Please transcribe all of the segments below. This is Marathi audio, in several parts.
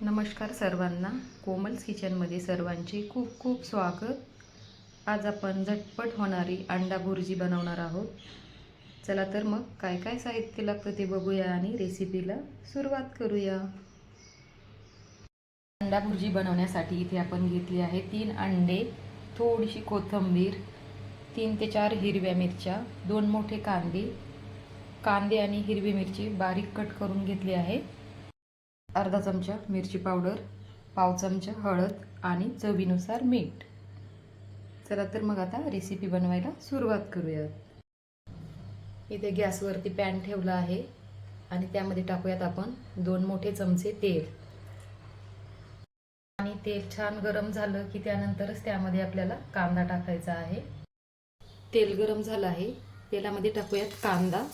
नमस्कार सर्वांना. कोमल्स किचनमध्ये सर्वांचे खूप खूप स्वागत. आज आपण झटपट होणारी अंडा भुर्जी बनवणार आहोत. चला तर मग काय काय साहित्य लागतं ते बघूया आणि रेसिपीला सुरुवात करूया. अंडा भुर्जी बनवण्यासाठी इथे आपण घेतली आहे तीन अंडे थोडीशी कोथिंबीर तीन ते चार हिरव्या मिरच्या दोन मोठे कांदे. कांदे आणि हिरवी मिरची बारीक कट करून घेतली आहे. अर्धा चमचा मिरची पावडर पाव चमचा हळद आणि चवीनुसार मीठ. चला तर मग आता रेसिपी बनवायला सुरुवात करूयात. इथे गॅसवरती पॅन ठेवला आहे आणि त्यामध्ये टाकूयात आपण दोन मोठे चमचे तेल. आणि तेल छान गरम झालं की त्यानंतरच त्यामध्ये आपल्याला कांदा टाकायचा आहे. तेल गरम झालं आहे. तेलामध्ये टाकूयात कांदा.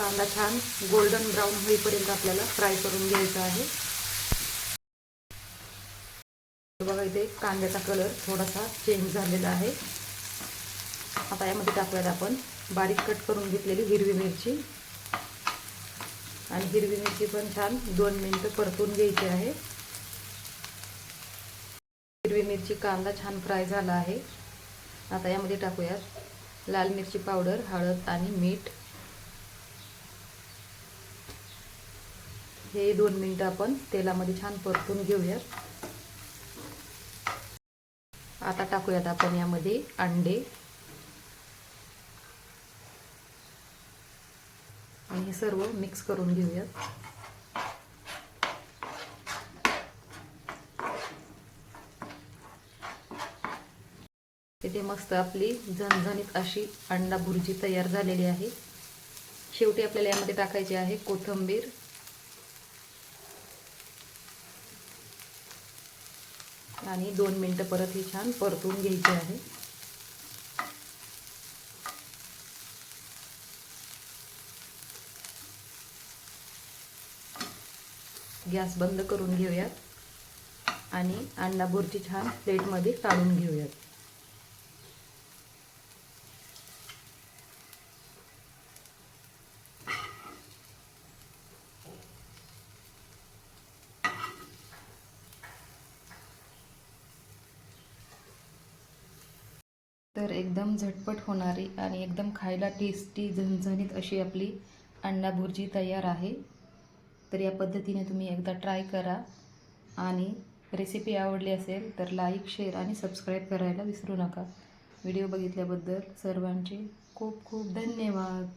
कांदा छान गोल्डन ब्राऊन होईपर्यंत आपल्याला फ्राय करून घ्यायचा आहे. बघा इथे कांद्याचा कलर थोडासा चेंज झालेला आहे. आता यामध्ये टाकूयात आपण बारीक कट करून घेतलेली हिरवी मिरची. आणि हिरवी मिरची पण छान दोन मिनटं परतून घ्यायची आहे. हिरवी मिरची कांदा छान फ्राय झाला आहे. आता यामध्ये टाकूयात लाल मिरची पावडर हळद आणि मीठ. हे दोन मिनटं आपण तेलामध्ये छान परतून घेऊयात. आता टाकूयात आपण यामध्ये अंडे. आणि हे सर्व मिक्स करून घेऊयात. इथे मस्त आपली झणझणीत अशी अंडा भुर्जी तयार झालेली आहे. शेवटी आपल्याला यामध्ये टाकायची आहे कोथिंबीर. आणि दोन मिनटं परत ही छान परतून घ्यायची आहे. गॅस बंद करून घेऊयात आणि अंडा भुर्जी छान प्लेटमध्ये काढून घेऊयात. तर एकदम झटपट होणारी आणि एकदम खायला टेस्टी झणझणीत अशी आपली अंडा भुर्जी तयार आहे. तर या पद्धतीने तुम्ही एकदा ट्राय करा. आणि रेसिपी आवडली असेल तर लाईक शेअर आणि सबस्क्राईब करायला विसरू नका. व्हिडिओ बघितल्याबद्दल सर्वांचे खूप खूप धन्यवाद.